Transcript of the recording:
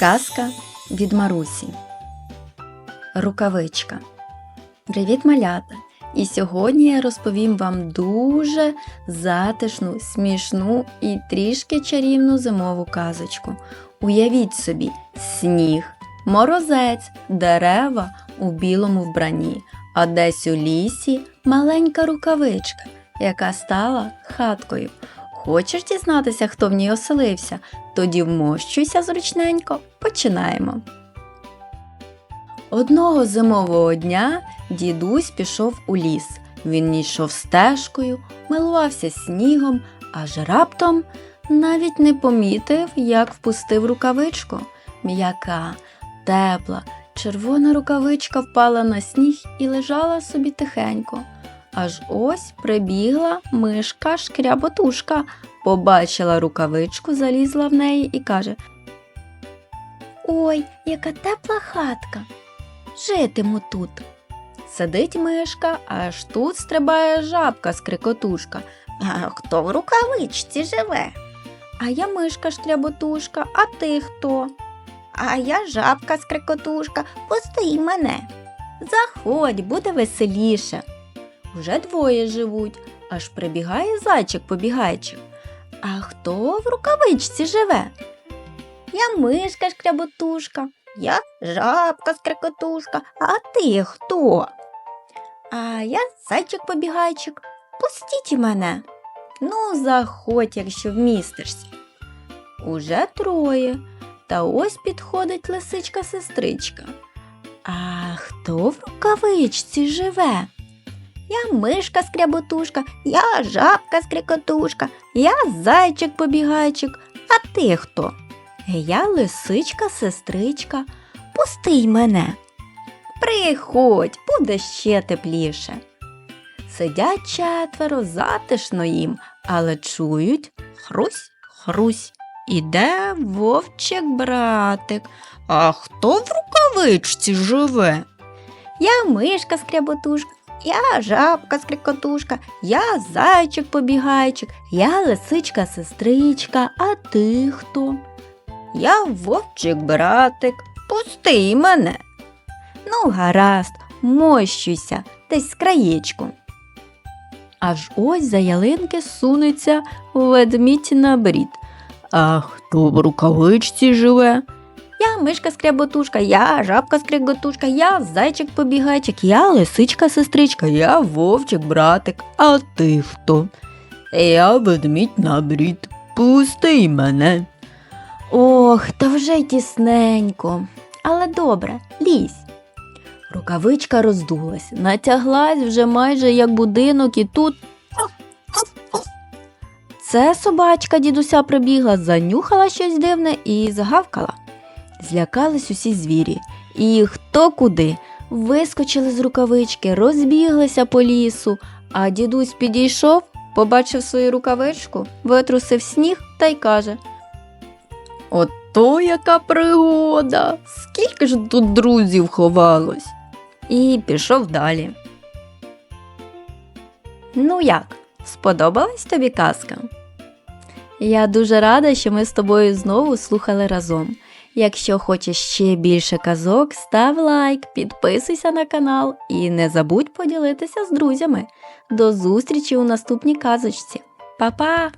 Казка від Марусі. Рукавичка. Привіт, малята! І сьогодні я розповім вам дуже затишну, смішну і трішки чарівну зимову казочку. Уявіть собі, сніг, морозець, дерева у білому вбранні, а десь у лісі маленька рукавичка, яка стала хаткою. Хочеш дізнатися, хто в ній оселився? Тоді вмощуйся зручненько, починаємо. Одного зимового дня дідусь пішов у ліс. Він йшов стежкою, милувався снігом, аж раптом навіть не помітив, як впустив рукавичку. М'яка, тепла, червона рукавичка впала на сніг і лежала собі тихенько. Аж ось прибігла мишка шкряботушка, побачила рукавичку, залізла в неї і каже Ой, яка тепла хатка. Житиму тут. Сидить мишка, аж тут стрибає жабка скрикотушка. А хто в рукавичці живе? А я мишка шкряботушка, а ти хто? А я жабка скрикотушка, пусти мене. Заходь, буде веселіше. Вже двоє живуть, аж прибігає зайчик побігайчик. А хто в рукавичці живе? Я мишка шкряботушка, я жабка скрикотушка, а ти хто? А я зайчик побігайчик. Пустіть мене. Ну, заходь, якщо вмістишся. Уже троє. Та ось підходить лисичка сестричка. А хто в рукавичці живе? Я мишка скряботушка, я жабка скрикотушка, я зайчик побігайчик, а ти хто? Я лисичка сестричка. Пусти мене. Приходь, буде ще тепліше. Сидять четверо, затишно їм, але чують хрусь, хрусь. Іде вовчик братик. А хто в рукавичці живе? Я мишка скряботушка, я жабка скрикотушка, я зайчик побігайчик, Я лисичка сестричка, а ти хто? я вовчик братик, пусти мене. Ну, гаразд, мощуйся, десь з краєчку. Аж ось за ялинки сунеться ведмідь на брід. А хто в рукавичці живе? Я мишка скряботушка, я жабка скрикотушка, я зайчик побігайчик, Я лисичка сестричка, я вовчик братик, а ти хто? Я ведмідь на брід, пусти мене. Ох, та вже й тісненько. Але добре, лізь. Рукавичка роздулась, натяглась вже майже як будинок, і тут. Це собачка дідуся прибігла, занюхала щось дивне і загавкала. Злякались усі звірі, і хто куди. Вискочили з рукавички, розбіглися по лісу, а дідусь підійшов, побачив свою рукавичку, витрусив сніг та й каже Ото яка пригода! Скільки ж тут друзів ховалось? І пішов далі. Ну як, сподобалась тобі казка? Я дуже рада, що ми з тобою знову слухали разом. Якщо хочеш ще більше казок, став лайк, підписуйся на канал і не забудь поділитися з друзями. До зустрічі у наступній казочці. Па-па!